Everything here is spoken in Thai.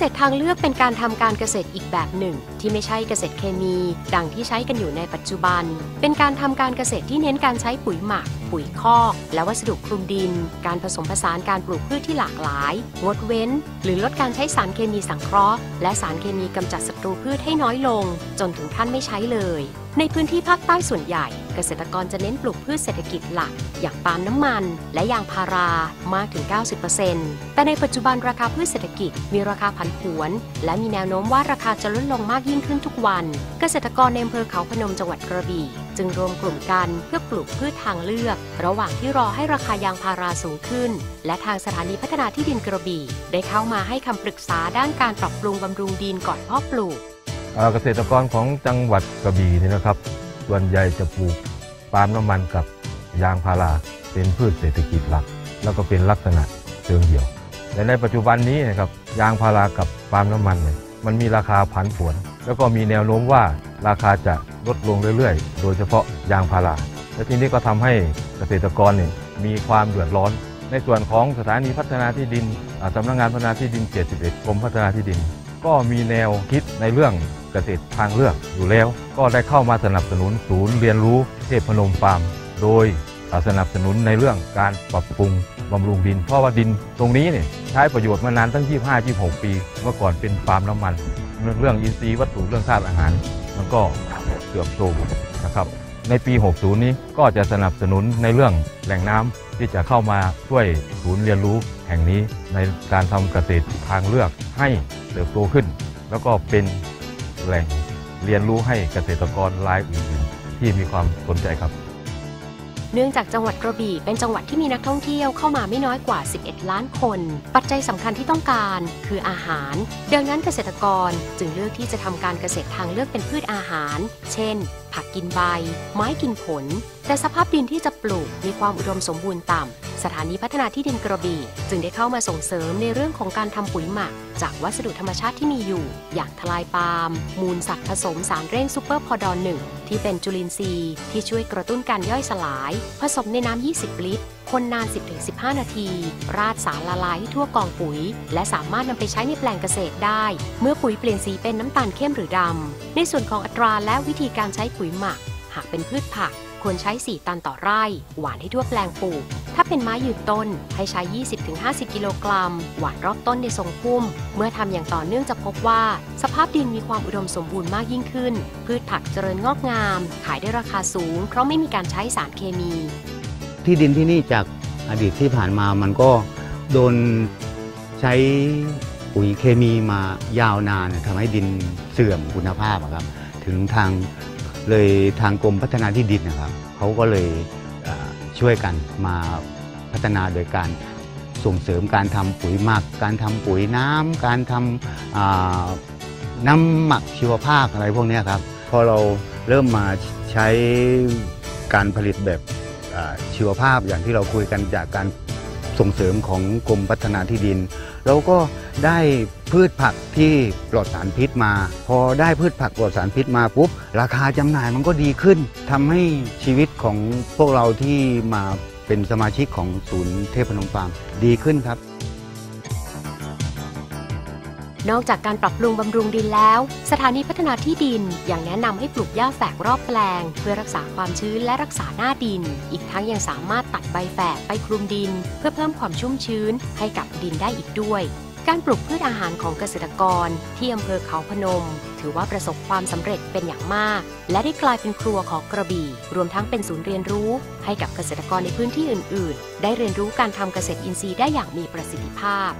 ษตรทางเลือกเป็นการทำการเกษตรอีกแบบหนึ่ง ที่ไม่ใช่เกษตรเคมี ดังที่ใช้กันอยู่ในปัจจุบัน เป็นการทำการเกษตรที่เน้นการใช้ปุ๋ยหมัก ปุ๋ยคอก และวัสดุคลุมดิน การผสมผสานการปลูกพืชที่หลากหลาย งดเว้น หรือลดการใช้สารเคมีสังเคราะห์ และสารเคมีกำจัดศัตรูพืชให้น้อยลง จนถึงขั้นไม่ใช้เลยในพื้นที่ภาคใต้ส่วนใหญ่ เกษตรกรจะเน้นปลูกพืชเศรษฐกิจหลัก อย่างปาล์มน้ำมัน และยางพารามากถึง 90%แต่ในปัจจุบันราคาพืชเศรษฐกิจมีราคาผันผวน และมีแนวโน้มว่าราคาจะลดลงมากยิ่งขึ้นทุกวัน เกษตรกรในอำเภอเขาพนมจังหวัดกระบี่จึงรวมกลุ่มกันเพื่อปลูกพืชทางเลือก ระหว่างที่รอให้ราคายางพาราสูงขึ้น และทางสถานีพัฒนาที่ดินกระบี่ ได้เข้ามาให้คำปรึกษาด้านการปรับปรุงบำรุงดินก่อนเพาะปลูก เกษตรกรของจังหวัดกระบี่นี่นะครับ ส่วนใหญ่จะปลูกปาล์มน้ำมันกับยางพาราเป็นพืชเศรษฐกิจหลัก แล้วก็เป็นลักษณะเชิงเดี่ยวแต่ในปัจจุบันนี้นะครับยางพารากับปาล์มน้ำมันเนี่ยมันมีราคาผันผวน แล้วก็มีแนวโน้มว่าราคาจะลดลงเรื่อยๆ โดยเฉพาะยางพาราและทีนี้ก็ทำให้เกษตรกรเนี่ยมีความเดือดร้อน ในส่วนของสถานีพัฒนาที่ดินอ่านักงานพัฒนาที่ดิน 71กรมพัฒนาที่ดิน ก็มีแนวคิดในเรื่องเกษตรทางเลือกอยู่แล้ว ก็ได้เข้ามาสนับสนุนศูนย์เรียนรู้เทพพนมฟาร์ม โดยสนับสนุนในเรื่องการปรับปรุงบำรุงดิน เพราะว่าดินตรงนี้เนี่ยใช้ประโยชน์มานานตั้ง 25-26 ปี เมื่อก่อนเป็นฟาร์มน้ำมัน เรื่องอินทรีย์วัตถุเรื่องธาตุอาหาร มันก็เสื่อมโทรมนะครับ ในปี 60 นี้ก็จะสนับสนุนในเรื่องแหล่งน้ำที่จะเข้ามาช่วยศูนย์เรียนรู้แห่งนี้ในการทำเกษตรทางเลือกให้เติบโตขึ้น แล้วก็เป็นแหล่งเรียนรู้ให้เกษตรกรรายอื่นๆ ที่มีความสนใจครับ เนื่องจากจังหวัดกระบี่เป็นจังหวัดที่มีนักท่องเที่ยวเข้ามาไม่น้อยกว่า 11 ล้านคน ปัจจัยสำคัญที่ต้องการคืออาหาร ดังนั้นเกษตรกรจึงเลือกที่จะทำการเกษตรทางเลือกเป็นพืชอาหาร เช่น ผักกินใบ ไม้กินผล แต่สภาพดินที่จะปลูกมีความอุดมสมบูรณ์ต่ำ สถานีพัฒนาที่ดินกระบี่ จึงได้เข้ามาส่งเสริมในเรื่องของการทำปุ๋ยหมัก จากวัสดุธรรมชาติที่มีอยู่ อย่างทลายปาล์ม มูลสัตว์ผสมสารเร่งซูเปอร์พอดอนหนึ่งที่เป็นจุลินทรีย์ที่ช่วยกระตุ้นการย่อยสลาย ผสมในน้ำ 20 ลิตร คนนาน 10-15 นาที ราดสารละลายให้ทั่วกองปุ๋ย และสามารถนำไปใช้ในแปลงเกษตรได้ เมื่อปุ๋ยเปลี่ยนสีเป็นน้ำตาลเข้มหรือดำ ในส่วนของอัตราและวิธีการใช้ปุ๋ยหมัก หากเป็นพืชผักควรใช้ 4 ตันต่อไร่ หวานให้ทั่วแปลงปลูก ถ้าเป็นไม้ยืนต้น ให้ใช้ 20-50 กิโลกรัม หวานรอบต้นในทรงพุ่ม เมื่อทำอย่างต่อเนื่องจะพบว่า สภาพดินมีความอุดมสมบูรณ์มากยิ่งขึ้น พืชผักเจริญงอกงาม ขายได้ราคาสูง เพราะไม่มีการใช้สารเคมี ที่ดินที่นี่จากอดีตที่ผ่านมามันก็โดนใช้ปุ๋ยเคมีมายาวนานทำให้ดินเสื่อมคุณภาพครับ ถึงทางเลยทางกรมพัฒนาที่ดินนะครับเขาก็เลยช่วยกันมาพัฒนาโดยการส่งเสริมการทำปุ๋ยหมัก การทำปุ๋ยน้ำการทำอ่าน้ำหมักชีวภาพอะไรพวกนี้ครับพอเราเริ่มมาใช้การผลิตแบบ ชีวภาพอย่างที่เราคุยกันจากการส่งเสริมของกรมพัฒนาที่ดิน เราก็ได้พืชผักที่ปลอดสารพิษมา พอได้พืชผักปลอดสารพิษมาปุ๊บ ราคาจำหน่ายมันก็ดีขึ้นทำให้ชีวิตของพวกเราที่มาเป็นสมาชิกของศูนย์เทพนมฟาร์มดีขึ้นครับ นอกจากการปรับปรุงบำรุงดินแล้ว สถานีพัฒนาที่ดินยังแนะนำให้ปลูกหญ้าแฝกรอบแปลง เพื่อรักษาความชื้นและรักษาหน้าดิน อีกทั้งยังสามารถตัดใบแฝกไปคลุมดิน เพื่อเพิ่มความชุ่มชื้นให้กับดินได้อีกด้วยการปลูกพืชอาหารของเกษตรกร ที่อำเภอเขาพนม ถือว่าประสบความสำเร็จเป็นอย่างมาก และได้กลายเป็นครัวของกระบี่ รวมทั้งเป็นศูนย์เรียนรู้ ให้กับเกษตรกรในพื้นที่อื่น ๆ ได้เรียนรู้การทำเกษตรอินทรีย์ได้อย่างมีประสิทธิภาพ